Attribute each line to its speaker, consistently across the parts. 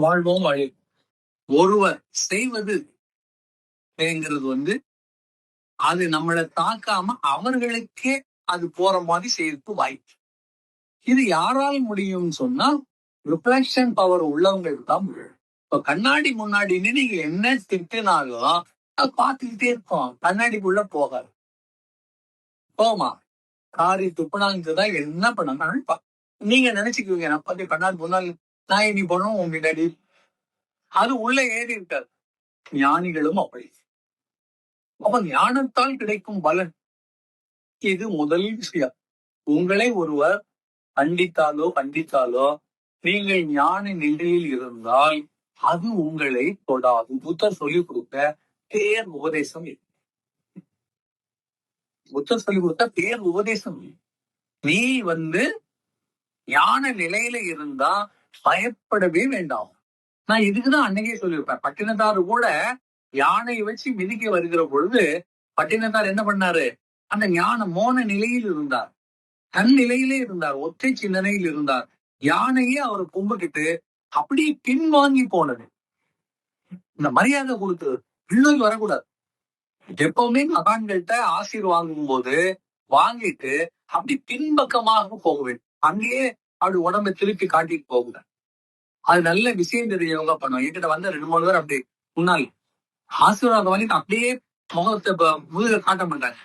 Speaker 1: வாழ்வோம் வழி ஒருவர் செய்வது அப்படிங்கிறது வந்து அது நம்மளை தாக்காம அவர்களுக்கே அது போற மாதிரி செய்யறதுக்கு வாய்ப்பு. இது யாரால் முடியும்னு சொன்னா ரிஃப்ளெக்ஷன் பவர் உள்ளவங்களுக்கு தான் முடியும். இப்ப கண்ணாடி முன்னாடின்னு நீங்க என்ன திட்டினாலும் அது பார்த்துக்கிட்டே இருப்போம். கண்ணாடிக்குள்ள போகாது. போமா? காரி துப்புனாங்க என்ன பண்ணாலும் நீங்க நினைச்சுக்குவீங்க நான் பார்த்து கண்ணாடி முன்னாடி நான் இனி போனோம் உன் பின்னாடி. அது உள்ள ஏறி இருக்காது ஞானிகளும் அப்படி. அப்ப ஞானத்தால் கிடைக்கும் பலன். இது முதல் விஷயம். உங்களை ஒருவர் கண்டித்தாலோ கண்டித்தாலோ நீங்கள் ஞான நிலையில் இருந்தால் அது உங்களை தொடாது. புத்தர் சொல்லிக் கொடுத்த பேர் உபதேசம் புத்தர் சொல்லிக் கொடுத்த பேர் உபதேசம் நீ வந்து ஞான நிலையில இருந்தா பயப்படவே வேண்டாம். நான் இதுக்குதான் அன்னைக்கே சொல்லியிருப்பேன். பட்டினத்தாரு கூட யானையை வச்சு மிதிக்க வருகிற பொழுது பட்டினத்தார் என்ன பண்ணாரு? அந்த ஞான மோன நிலையில் இருந்தார். தன் நிலையிலே இருந்தார். ஒற்றை சிந்தனையில் இருந்தார். யானையே அவர் கும்பிட்டுட்டு அப்படியே பின்வாங்கி போனது. இந்த மரியாதை கொடுத்து இன்னும் வரக்கூடாது. எப்பவுமே மகான்கள்ட்ட ஆசீர் வாங்கும் போது வாங்கிட்டு அப்படி பின்பக்கமாக போக வேண்டும். அங்கேயே அப்படி உடம்பை திருப்பி காட்டிட்டு போகக்கூடாது. அது நல்ல விஷயம் தெரியவங்க பண்ணுவோம் என்கிட்ட வந்த ரெண்டு மூணு பேர் அப்படி முன்னாள் ஆசீர்வாதம் வாங்கிட்டு அப்படியே முகத்தை முதுக காட்ட மாட்டாங்க.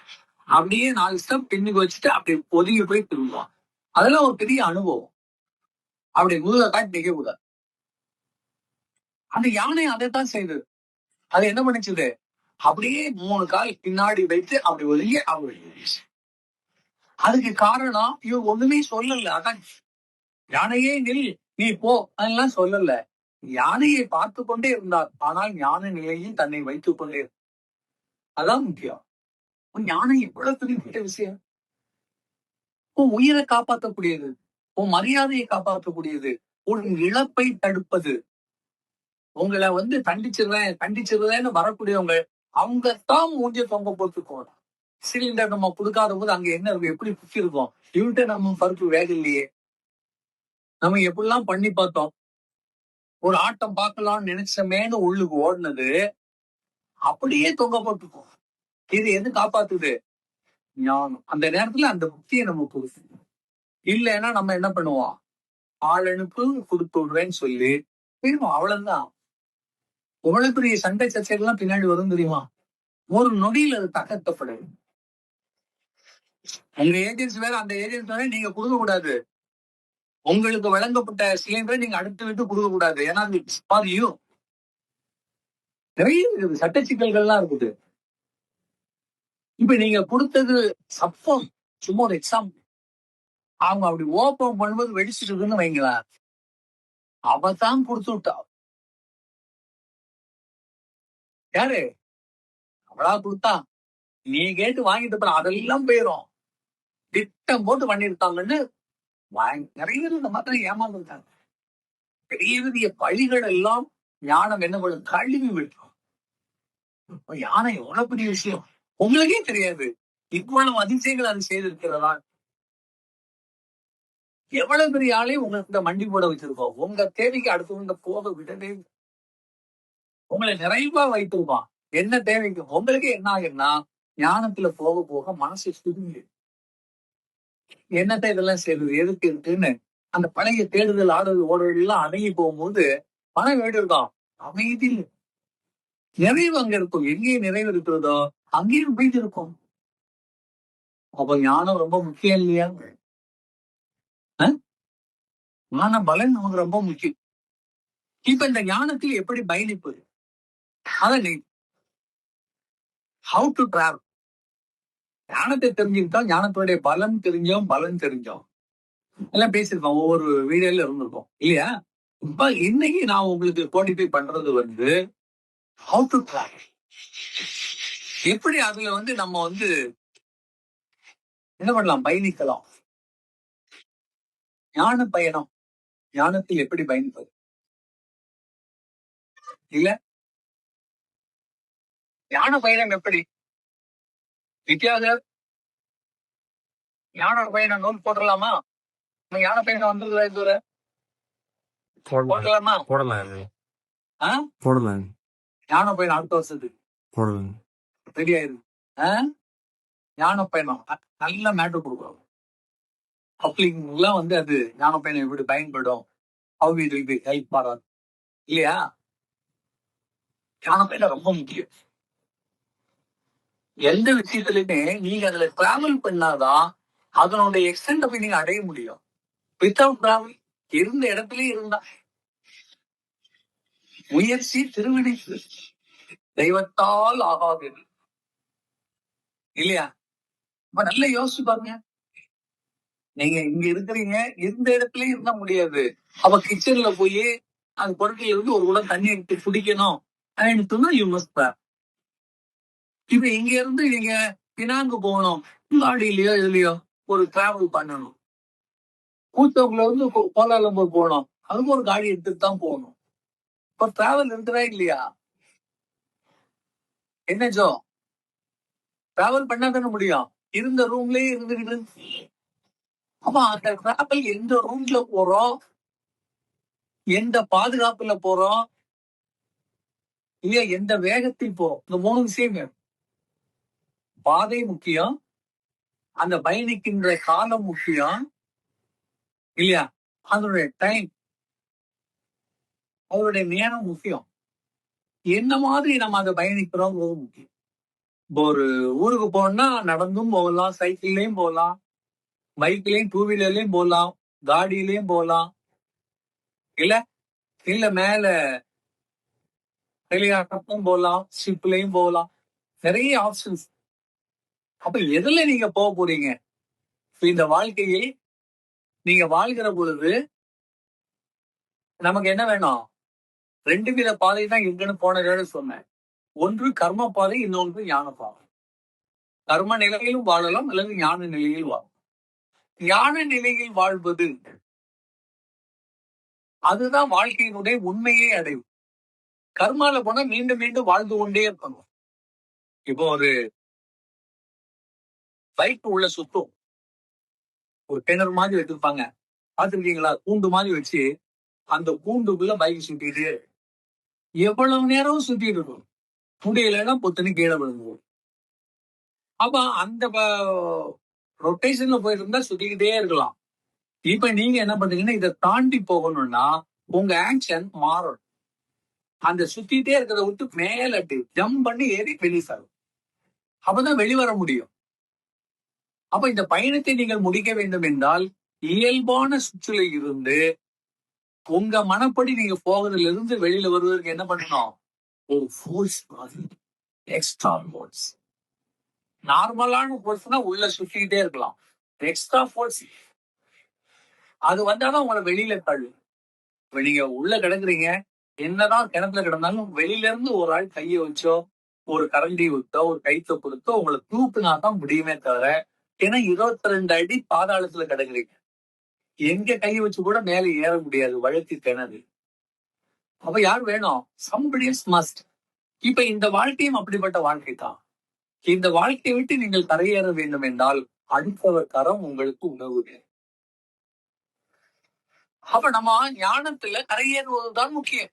Speaker 1: அப்படியே நாலு ஸ்டெப் பின்னுக்கு வச்சுட்டு அப்படி ஒதுங்கி போய் திரும்புவான். அதெல்லாம் ஒரு பெரிய அனுபவம். அப்படி முதுக காட்டி நிக்க கூடாது. அந்த யானை அதைத்தான் செய்தது. அது என்ன பண்ணிச்சது? அப்படியே மூணு கால் பின்னாடி வைத்து அப்படி ஒதுங்கி அப்படி அதுக்கு காரணம் இவங்க ஒண்ணுமே சொல்லல. அதான் யானையே நில். நீ போ அதெல்லாம் சொல்லல. யானையை பார்த்து கொண்டே இருந்தார். ஆனால் ஞான நிலையில் தன்னை வைத்துக் கொண்டே அதான் முக்கியம். உன் ஞானம் இவ்வளவு துணிப்பட்ட விஷயம்? உன் உயிரை காப்பாற்றக்கூடியது. உன் மரியாதையை காப்பாற்றக்கூடியது. உன் இழப்பை தடுப்பது. உங்களை வந்து கண்டிச்சிருவேன் கண்டிச்சிருவேன்னு வரக்கூடியவங்க அவங்க தான் மூஞ்சிய தொங்க போட்டுக்கோணும் சிலிண்டர் நம்ம கொடுக்காத போது அங்க என்ன இருக்கும் எப்படி குத்தி இருக்கும் இவன்ட்ட நம்ம பருப்பு வேக இல்லையே நம்ம எப்படிலாம் பண்ணி பார்த்தோம்? ஒரு ஆட்டம் பார்க்கலாம்னு நினைச்சமேன்னு உள்ளுக்கு ஓடினது அப்படியே தொங்க போட்டுக்கும் இது எது காப்பாத்துது? ஞானம். அந்த நேரத்துல அந்த புக்தியை நம்ம கொடுக்கணும் இல்லைன்னா நம்ம என்ன பண்ணுவோம்? ஆள் அனுப்பு கொடுத்து விடுறேன்னு சொல்லி அவ்வளவுதான். எவ்வளவு பெரிய சண்டை சர்ச்சைகள்லாம் பின்னாடி வரும் தெரியுமா? ஒரு நொடியில் அது தகர்த்தப்படுது உங்க ஏஜென்சி வேற அந்த ஏஜென்சி வேற நீங்க கொடுக்க கூடாது உங்களுக்கு வழங்கப்பட்ட சிலிண்டரை நீங்க அடுத்து விட்டு கொடுக்க கூடாது ஏன்னா அது யூ நிறைய இருக்குது சட்ட சிக்கல்கள்லாம் இருக்குது. இப்ப நீங்க கொடுத்தது சப்பம் சும்மா ஒரு எக்ஸாம் அவங்க அப்படி ஓப்பன் பண்ணும்போது வெடிச்சிருக்குன்னு வைங்களேன். அவ தான் கொடுத்து விட்டா. யாரு? அவளா கொடுத்தா. நீ கேட்டு வாங்கிட்டு போற அதெல்லாம் போயிரும். திட்டம் போட்டு பண்ணிருக்காங்கன்னு நிறைய பேர் இந்த மாதிரி ஏமாந்துருக்காங்க பெரிய பெரிய பழிகள் எல்லாம் ஞானம் என்ன பண்ணும் கழுவி விட்டுரும் யானை எவ்வளவு பெரிய விஷயம்? உங்களுக்கே தெரியாது. இவ்வளவு அதிசயங்கள் அது செய்திருக்கிறதா? எவ்வளவு பெரிய ஆளே உங்களுக்கு மண்டி போட வச்சிருக்கோம் உங்க தேவைக்கு அடுத்தவங்க போக விடவே உங்களை நிறைவா வைத்திருப்பான் என்ன தேவைக்கு? உங்களுக்கு என்ன ஆகுன்னா ஞானத்துல போக போக மனசு சுருங்கி என்னத்தை இதெல்லாம் செய்யுது எதுக்கு இருக்குன்னு அந்த பழைய தேடுதல் ஆடுதல் ஓடுதல் எல்லாம் அடங்கி போகும்போது மனம் வீடு இருக்கும் அமைதி நிறைவு அங்க இருக்கும். எங்கே நிறைவு இருக்கிறதோ அங்கேயும் அமைதி இருக்கும். அப்ப ஞானம் ரொம்ப முக்கியம் இல்லையா? அஹ்? ஞான பலன் நமக்கு ரொம்ப முக்கியம். இப்ப இந்த ஞானத்தில் எப்படி பயணிப்பது? அதான் நீ ஹவு டு டிராவல் ஞானத்தை தெரிஞ்சுக்கிட்டோம் ஞானத்துடைய பலம் தெரிஞ்சோம் பலன் தெரிஞ்சோம். எல்லாம் பேசியிருக்கோம் ஒவ்வொரு வீடியோல இருந்திருக்கோம். இல்லையா? இப்ப இன்னைக்கு நான் உங்களுக்கு குவாலிஃபை பண்றது வந்து ஹவு டு டிராவல் எப்படி அதுல வந்து நம்ம வந்து என்ன பண்ணலாம்? பயணிக்கலாம். ஞான பயணம். ஞானத்தில் எப்படி பயணிப்பது? இல்ல? ஞான பயணம் எப்படி? வித்தியாசர் ஞான பயணம் நூல் போட்டுடலாமா நம்ம ஞான பயணம் வந்ததுல இதுவரை
Speaker 2: போடலாம்
Speaker 1: போடலாமா
Speaker 2: போடலாம்? போடலாம்
Speaker 1: ஞான பயணம் அடுத்த வருஷத்துக்கு.
Speaker 2: போடலாம்
Speaker 1: ரெடி ஆயிரு ஆ? ஞான பயணம். நல்ல மேட்டர் கொடுக்கும் கப்ளிங்லாம் வந்து அது ஞான பயணம் எப்படி பயன்படும்? How it will be help பாராது இல்லையா? ஞான பயணம் ரொம்ப முக்கியம். எந்த விஷயத்துலயுமே நீங்க அதுல டிராவல் பண்ணாதான் அதனுடைய எக்ஸ்டென்ட் போய் நீங்க அடைய முடியும். வித்தவுட் டிராவல் இருந்த இடத்துலயே இருந்தா முயற்சி திருவினைக்கு தெய்வத்தால் ஆகாது இல்லையா? இப்ப நல்லா யோசிச்சு பாருங்க. நீங்க இங்க இருக்கிறீங்க இந்த இடத்துலயும் இருந்த முடியாது. அப்ப கிச்சன்ல போய் அந்த பொருட்கள் இருந்து ஒரு குடம் தண்ணி எடுத்து குடிக்கணும். அப்படின்னு சொன்னா யூ மஸ்ட் இப்ப இங்க இருந்து நீங்க பினாங்கு போகணும் காடியிலயோ இதுலயோ ஒரு டிராவல் பண்ணணும். கூத்தவங்கள இருந்து கோலாலம்பூர் போகணும். அதுக்கு ஒரு காடி எடுத்துட்டு தான் போகணும். இப்ப டிராவல் இருக்குதா இல்லையா? என்ன ஜோ டிராவல் பண்ணா தானே முடியும். இருந்த ரூம்லயே இருந்துகிட்டு. ஆமா அந்த டிராவல் எந்த ரூம்ல போறோம்? எந்த பாதுகாப்புல போறோம்? இல்லையா எந்த வேகத்தில் போறோம் இந்த மூணு விஷயம் வேணும் பாதை முக்கியம். அந்த பயணிக்கின்ற காலம் முக்கியம். இல்லையா? அதனுடைய டைம் அவருடைய நேரம் முக்கியம். என்ன மாதிரி நம்ம அதை பயணிக்கிறோம் முக்கியம். இப்போ ஒரு ஊருக்கு போனோம்னா நடந்தும் போகலாம் சைக்கிள்லயும் போகலாம் பைக்லயும் டூ வீலர்லயும் போகலாம் காடியிலயும் போகலாம். இல்ல இல்ல மேல ஹெலிகாப்டரும் போகலாம் ஷிப்லயும் போகலாம். நிறைய ஆப்ஷன்ஸ் அப்ப எதுல நீங்க போக போறீங்க? இந்த வாழ்க்கையில் நீங்க வாழ்கிற பொழுது நமக்கு என்ன வேணும்? ரெண்டு வித பாதை தான் இருக்குன்னு போன தடவை சொன்னேன். ஒன்று கர்ம பாதை இன்னொன்று ஞான பாதை. கர்ம நிலையிலும் வாழலாம் அல்லது ஞான நிலையில் வாழலாம். ஞான நிலையில் வாழ்வது அதுதான் வாழ்க்கையினுடைய உண்மையை அடையும். கர்மால போனா மீண்டும் மீண்டும் வாழ்ந்து கொண்டே இருக்கணும். இப்போ ஒரு பைக் உள்ள சுத்தும் ஒரு கிணறு மாதிரி வச்சிருப்பாங்க. பார்த்திருக்கீங்களா? கூண்டு மாதிரி வச்சு அந்த கூண்டுக்குள்ள பைக் சுத்திட்டு எவ்வளவு நேரம் சுத்திட்டு இருக்கும். முடியலன்னா பொத்துன்னு கீழே விழுந்துரும். அப்ப அந்த ரொட்டேஷன்ல போயிட்டு இருந்தா சுத்திக்கிட்டே இருக்கலாம். இப்ப நீங்க என்ன பண்றீங்கன்னா இதை தாண்டி போகணும்னா உங்க ஆக்ஷன் மாறும் அந்த சுத்திட்டே இருக்கிறத விட்டு மேல ஜம்ப் பண்ணி ஏறி ரிலீஸ் ஆகும் அப்பதான் வெளிவர முடியும். அப்ப இந்த பயணத்தை நீங்கள் முடிக்க வேண்டும் என்றால் இயல்பான சுற்றுல இருந்து உங்க மனப்படி நீங்க போகிறதுல இருந்து வெளியில வருவதற்கு என்ன பண்ணணும்? ஒரு ஃபோர்ஸ் எக்ஸ்ட்ரா ஃபோர்ஸ் நார்மலான ஃபோர்ஸ்னா உள்ள சுத்திக்கிட்டே இருக்கலாம். எக்ஸ்ட்ரா ஃபோர்ஸ் அது வந்தாலும் உங்களை வெளியில தள்ளு இப்ப நீங்க உள்ள கிடக்குறீங்க. என்னதான் கிணத்துல கிடந்தாலும் வெளியில இருந்து ஒரு ஆள் கையை வச்சோ ஒரு கரண்டி விட்டோ ஒரு கைத்த கொடுத்தோ உங்களை தூக்குனா தான் முடியுமே தவிர ஏன்னா இருபத்தி ரெண்டு அடி பாதாளத்துல கிடக்குறீங்க. எங்க கையை வச்சு கூட மேலே ஏற முடியாது வழக்கு கிணறு. அப்ப யார் வேணும்? சம்படியஸ் மஸ்ட் இப்ப இந்த வாழ்க்கையும் அப்படிப்பட்ட வாழ்க்கை தான். இந்த வாழ்க்கையை விட்டு நீங்கள் கரையேற வேண்டும் என்றால் அடுத்தவர் கரம் உங்களுக்கு உணவு அப்ப நம்ம ஞானத்துல கரையேறுவதுதான் முக்கியம்.